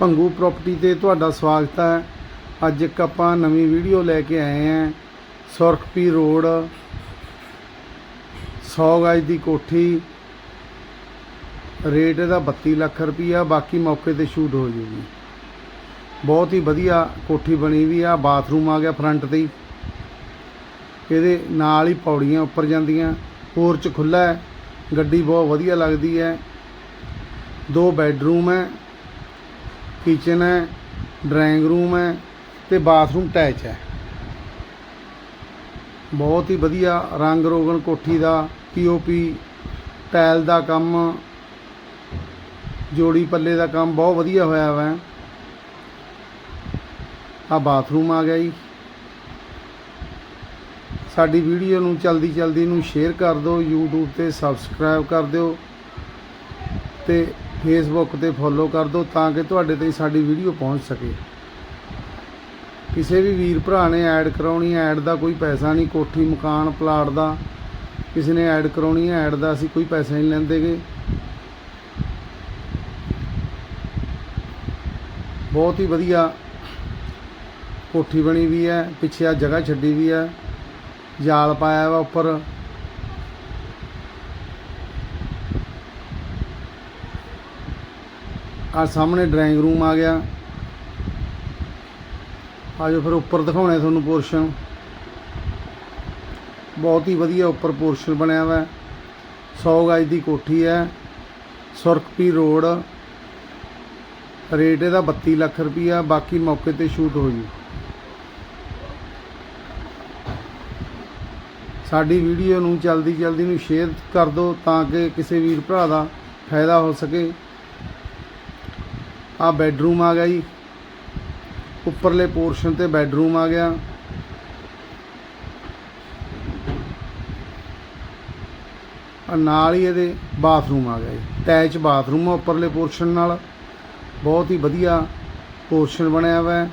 Bhangu property ਤੇ ਤੁਹਾਡਾ ਸਵਾਗਤ ਹੈ। ਅੱਜ ਇੱਕ ਆਪਾਂ ਨਵੀਂ ਵੀਡੀਓ ਲੈ ਕੇ ਆਏ ਹਾਂ। ਸੁਰਖਪੀ ਰੋਡ 100 ਗਜ ਦੀ ਕੋਠੀ, ਰੇਟ ਇਹਦਾ 32 ਲੱਖ ਰੁਪਈਆ, ਬਾਕੀ ਮੌਕੇ ਤੇ ਸ਼ੂਟ ਹੋ ਜੂਗੀ। ਬਹੁਤ ਹੀ ਵਧੀਆ ਕੋਠੀ ਬਣੀ ਵੀ ਆ, ਬਾਥਰੂਮ ਆ ਗਿਆ ਫਰੰਟ ਤੇ ਹੀ। ਇਹਦੇ ਨਾਲ ਹੀ ਪੌੜੀਆਂ ਉੱਪਰ ਜਾਂਦੀਆਂ ਪੋਰਚ ਖੁੱਲਾ ਹੈ, ਗੱਡੀ ਬਹੁਤ ਵਧੀਆ ਲੱਗਦੀ ਹੈ। ਦੋ ਬੈੱਡਰੂਮ ਹੈ ਕਿਚਨ ਹੈ ਡਰਾਇੰਗ ਰੂਮ ਹੈ ਤੇ ਬਾਥਰੂਮ ਅਟੈਚ ਹੈ। ਬਹੁਤ ਹੀ ਵਧੀਆ ਰੰਗ ਰੋਗਨ ਕੋਠੀ ਦਾ ਪੀਓਪੀ ਟਾਇਲ ਦਾ ਕੰਮ, ਜੋੜੀ ਪੱਲੇ ਦਾ ਕੰਮ ਬਹੁਤ ਵਧੀਆ ਹੋਇਆ ਵਾ। ਆ ਬਾਥਰੂਮ ਆ ਗਿਆ ਜੀ। ਸਾਡੀ ਵੀਡੀਓ ਨੂੰ ਜਲਦੀ ਜਲਦੀ ਨੂੰ ਸ਼ੇਅਰ ਕਰ ਦਿਓ, YouTube ਤੇ ਸਬਸਕ੍ਰਾਈਬ ਕਰ ਦਿਓ ਤੇ ਫੇਸਬੁੱਕ ਤੇ ਫੋਲੋ ਕਰ ਦਿਓ ਤਾਂ ਕਿ ਤੁਹਾਡੇ ਤੇ ਸਾਡੀ ਵੀਡੀਓ ਪਹੁੰਚ ਸਕੇ। ਕਿਸੇ ਵੀ ਵੀਰ ਭਰਾ ਨੇ ਐਡ ਕਰਾਉਣੀ ਐਡ ਦਾ ਕੋਈ ਪੈਸਾ ਨਹੀਂ, ਕੋਠੀ, ਮਕਾਨ ਪਲਾਟ ਦਾ। ਕਿਸੇ ਨੇ ਐਡ ਕਰਾਉਣੀ ਹੈ ਐਡ ਦਾ ਅਸੀਂ ਕੋਈ ਪੈਸਾ ਨਹੀਂ ਲੈਂਦੇਗੇ। ਬਹੁਤ ਹੀ ਵਧੀਆ ਕੋਠੀ ਬਣੀ ਵੀ ਹੈ, ਪਿੱਛੇ ਆ ਜਗ੍ਹਾ ਛੱਡੀ ਵੀ ਹੈ। ਜਾਲ ਪਾਇਆ ਵਾ ਉੱਪਰ। ਆ ਸਾਹਮਣੇ ਡਰਾਇੰਗ ਰੂਮ ਆ ਗਿਆ। ਆਜੋ ਫਿਰ ਉੱਪਰ ਦਿਖਾਉਣੇ ਤੁਹਾਨੂੰ ਪੋਰਸ਼ਨ ਬਹੁਤ ਹੀ ਵਧੀਆ ਉੱਪਰ ਪੋਰਸ਼ਨ ਬਣਿਆ ਵਾ। 100 ਗਜ ਦੀ ਕੋਠੀ ਹੈ। ਸੁਰਖਪੀ ਰੋਡ। ਰੇਟ ਇਹਦਾ 32 ਲੱਖ ਰੁਪਈਆ, ਬਾਕੀ ਮੌਕੇ ਤੇ ਸ਼ੂਟ ਹੋ ਜੂ। ਸਾਡੀ ਵੀਡੀਓ ਨੂੰ ਜਲਦੀ ਜਲਦੀ ਨੂੰ ਸ਼ੇਅਰ ਕਰ ਦਿਓ ਤਾਂ ਕਿ ਕਿਸੇ ਵੀਰ ਭਰਾ ਦਾ ਫਾਇਦਾ ਹੋ ਸਕੇ। ਆ ਬੈੱਡਰੂਮ ਆ ਗਿਆ ਜੀ। ਉੱਪਰਲੇ ਪੋਰਸ਼ਨ ਤੇ ਬੈੱਡਰੂਮ ਆ ਗਿਆ। ਆ ਨਾਲ ਹੀ ਇਹਦੇ ਬਾਥਰੂਮ ਆ ਗਿਆ ਜੀ। ਅਟੈਚ ਬਾਥਰੂਮ ਆ ਉੱਪਰਲੇ ਪੋਰਸ਼ਨ ਨਾਲ। ਬਹੁਤ ਹੀ ਵਧੀਆ ਪੋਰਸ਼ਨ ਬਣਿਆ ਹੋਇਆ ਹੈ।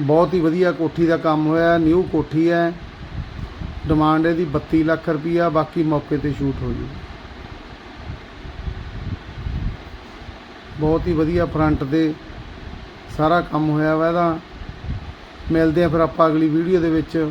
ਬਹੁਤ ਹੀ ਵਧੀਆ ਕੋਠੀ ਦਾ ਕੰਮ ਹੋਇਆ ਨਿਊ ਕੋਠੀ ਹੈ। ਡਿਮਾਂਡ ਇਹਦੀ 32 ਲੱਖ ਰੁਪਈਆ, ਬਾਕੀ ਮੌਕੇ ਤੇ ਸ਼ੂਟ ਹੋ ਜੂ। ਬਹੁਤ ਹੀ ਵਧੀਆ ਫਰੰਟ ਤੇ ਸਾਰਾ ਕੰਮ ਹੋਇਆ ਵਾ ਇਹਦਾ। ਮਿਲਦੇ ਆ ਫਿਰ ਆਪਾਂ ਅਗਲੀ ਵੀਡੀਓ ਦੇ ਵਿੱਚ।